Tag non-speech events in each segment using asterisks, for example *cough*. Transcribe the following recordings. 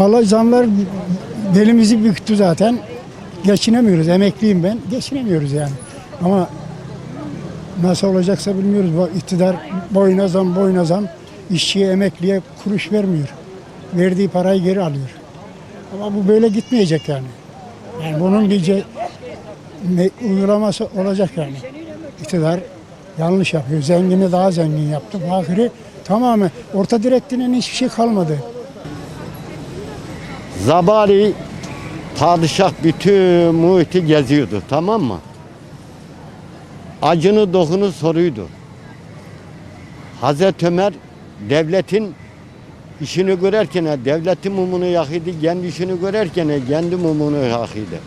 Vallahi zamlar belimizi büktü zaten. Geçinemiyoruz. Emekliyim ben. Geçinemiyoruz yani. Ama nasıl olacaksa bilmiyoruz. İktidar boyuna zam boyuna zam işçiye emekliye kuruş vermiyor. Verdiği parayı geri alıyor. Ama bu böyle gitmeyecek yani. Yani bunun bir ce- uygulaması olacak yani. İktidar yanlış yapıyor. Zengini daha zengin yaptı. Fakiri tamamen orta direktinin hiçbir şey kalmadı. Zabari padişah bütün muhiti geziyordu tamam mı? Acını dokunu soruydu. Hazreti Ömer devletin işini görerken devletin mumunu yakıydı, kendi işini görerken kendi mumunu yakıydı.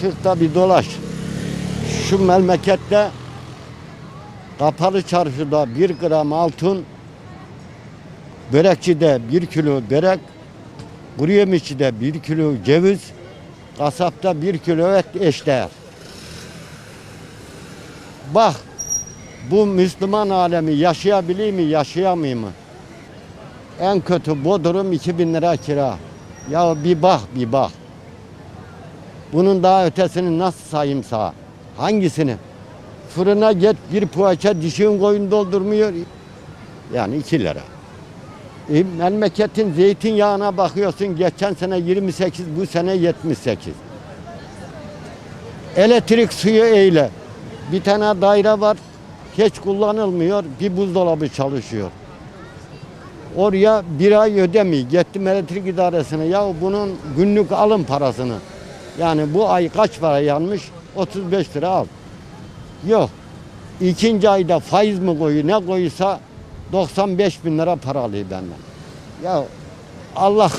Çık da bir dolaş. Şu memlekette kapalı çarşıda bir gram altın, börekçide bir kilo börek, Kuru yemişçide bir kilo ceviz, kasapta bir kilo et eşdeğer. Bak bu Müslüman alemi yaşayabilir mi, yaşayamıyor mu? En kötü Bodrum 2000 lira kira. Ya bir bak, bir bak. Bunun daha ötesini nasıl sayayım sağa? Hangisini? Fırına git bir poğaça dişin koyun doldurmuyor. Yani 2 lira. E, memleketin zeytinyağına bakıyorsun geçen sene 28 bu sene 78. Elektrik suyu eyle. Bir tane daire var hiç kullanılmıyor bir buzdolabı çalışıyor. Oraya bir ay ödemiyor. Gittim elektrik idaresine ya bunun günlük alım parasını. Yani bu ay kaç para yanmış? 35 lira al. Yok. İkinci ayda faiz mi koyuyor ne koysa 95 bin lira para alıyor benden. Ya Allah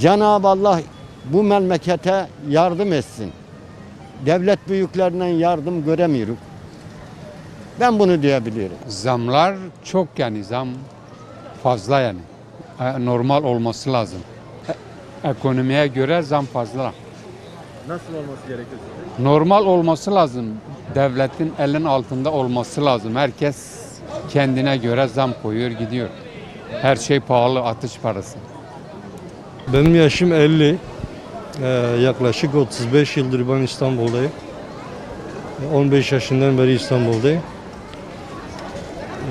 Cenab-ı Allah bu memlekete yardım etsin. Devlet büyüklerinden yardım göremiyoruz. Ben bunu diyebilirim. Zamlar çok yani zam fazla yani. E, Normal olması lazım. E- Ekonomiye göre zam fazla. Nasıl olması gerekiyor? Normal olması lazım. Devletin elin altında olması lazım. Herkes kendine göre zam koyuyor gidiyor. Her şey pahalı atış parası. Benim yaşım 50. Ee, yaklaşık 35 yıldır ben İstanbul'dayım. 15 yaşından beri İstanbul'dayım.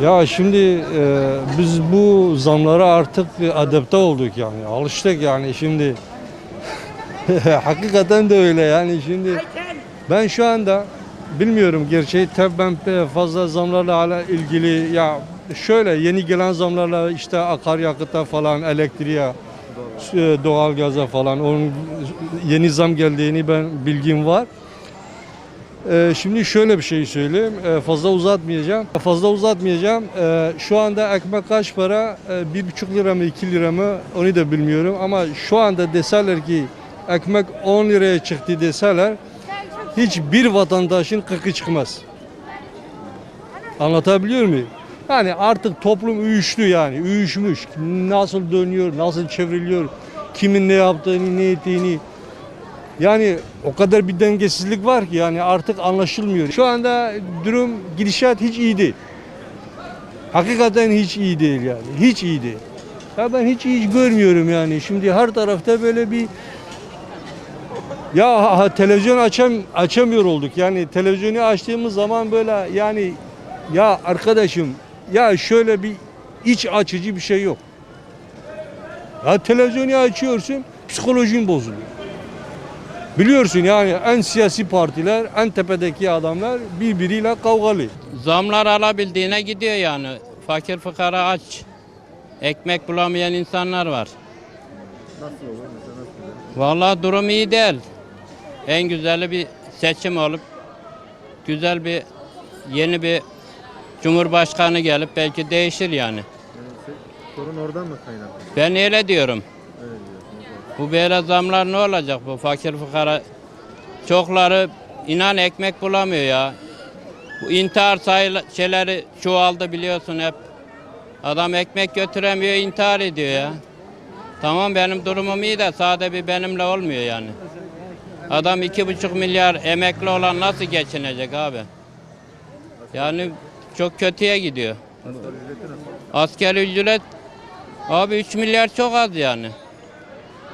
Ya şimdi e, biz bu zamlara artık adapte olduk yani. Alıştık yani şimdi. *laughs* Hakikaten de öyle yani şimdi. Ben şu anda bilmiyorum gerçeği tabii ben fazla zamlarla ilgili ya şöyle yeni gelen zamlarla işte akaryakıta falan elektriğe e, doğalgaza falan onun yeni zam geldiğini ben bilgim var. Ee, şimdi şöyle bir şey söyleyeyim. Ee, fazla uzatmayacağım. Fazla uzatmayacağım. Şu anda ekmek kaç para? Ee, bir buçuk lira mı iki lira mı? Onu da bilmiyorum. Ama şu anda deseler ki ekmek 10 liraya çıktı deseler hiçbir vatandaşın kıkı çıkmaz. Anlatabiliyor muyum? Yani artık toplum uyuştu yani. Uyuşmuş. Nasıl dönüyor, nasıl çevriliyor, kimin ne yaptığını, ne ettiğini. Yani o kadar bir dengesizlik var ki yani artık anlaşılmıyor. Şu anda durum gidişat hiç iyi değil. Hakikaten hiç iyi değil yani. Hiç iyi değil. Ya ben hiç iyi görmüyorum yani. Şimdi her tarafta böyle bir ya televizyon açam açamıyor olduk. Yani televizyonu açtığımız zaman böyle yani ya arkadaşım ya şöyle bir iç açıcı bir şey yok. Ya televizyonu açıyorsun psikolojin bozuluyor. Biliyorsun yani en siyasi partiler, en tepedeki adamlar birbiriyle kavgalı. Zamlar alabildiğine gidiyor yani. Fakir fıkara aç. Ekmek bulamayan insanlar var. Nasıl olur? Vallahi durum iyi değil. En güzeli bir seçim olup güzel bir yeni bir cumhurbaşkanı gelip belki değişir yani. Sorun oradan mı kaynaklı? Ben öyle diyorum. Öyle. Bu böyle zamlar ne olacak bu fakir fıkara? Çokları inan ekmek bulamıyor ya. Bu intihar sayılı şeyleri çoğaldı biliyorsun hep. Adam ekmek götüremiyor intihar ediyor ya. Tamam benim durumum iyi de sade bir benimle olmuyor yani. Adam iki buçuk milyar emekli olan nasıl geçinecek abi? Yani çok kötüye gidiyor. Asgari ücret abi 3 milyar çok az yani.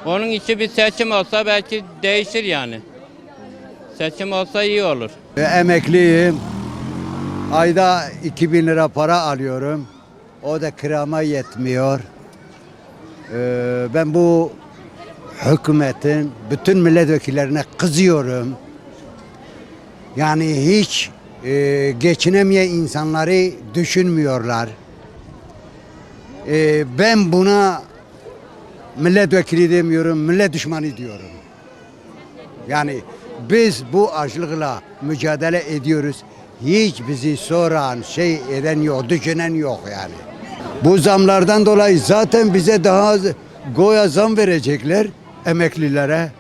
Onun için bir seçim olsa belki değişir yani. Seçim olsa iyi olur. Emekliyim. Ayda 2000 lira para alıyorum. O da kirama yetmiyor. Ee, ben bu hükümetin bütün milletvekillerine kızıyorum. Yani hiç e, geçinemeyen insanları düşünmüyorlar. Ee, ben buna milletvekili demiyorum, millet düşmanı diyorum. Yani biz bu açlıkla mücadele ediyoruz. Hiç bizi soran, şey eden yok, düşünen yok yani. Bu zamlardan dolayı zaten bize daha goya zam verecekler emeklilere.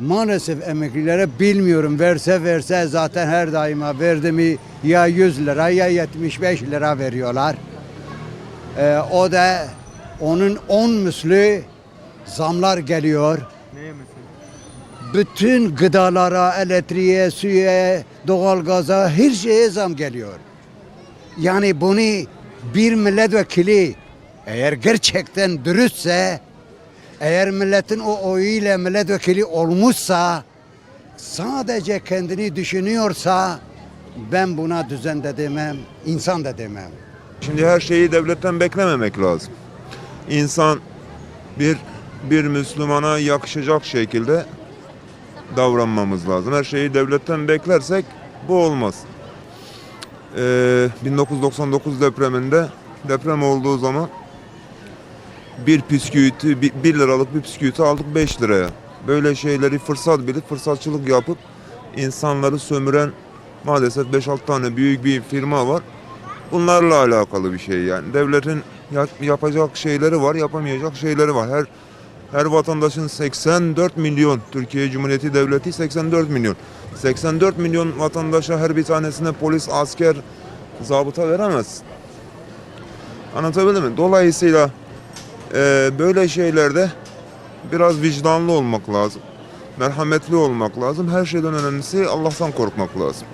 Maalesef emeklilere bilmiyorum verse verse zaten her daima verdi mi ya 100 lira ya 75 lira veriyorlar. Ee, o da onun 10 müslü zamlar geliyor Neye mesela? bütün gıdalara, elektriğe, suya, doğalgaza her şeye zam geliyor. Yani bunu bir milletvekili eğer gerçekten dürüstse, eğer milletin o oyuyla milletvekili olmuşsa, sadece kendini düşünüyorsa ben buna düzen de demem, insan da demem. Şimdi her şeyi devletten beklememek lazım. İnsan bir bir Müslümana yakışacak şekilde davranmamız lazım. Her şeyi devletten beklersek bu olmaz. Ee, 1999 depreminde deprem olduğu zaman bir püsküviti, bir, bir liralık bir püsküviti aldık 5 liraya. Böyle şeyleri fırsat bilip fırsatçılık yapıp insanları sömüren maalesef 5-6 tane büyük bir firma var. Bunlarla alakalı bir şey yani. Devletin ya- yapacak şeyleri var, yapamayacak şeyleri var. Her her vatandaşın 84 milyon Türkiye Cumhuriyeti Devleti 84 milyon. 84 milyon vatandaşa her bir tanesine polis, asker, zabıta veremez. Anlatabildim mi? Dolayısıyla eee, böyle şeylerde biraz vicdanlı olmak lazım. Merhametli olmak lazım. Her şeyden önemlisi Allah'tan korkmak lazım.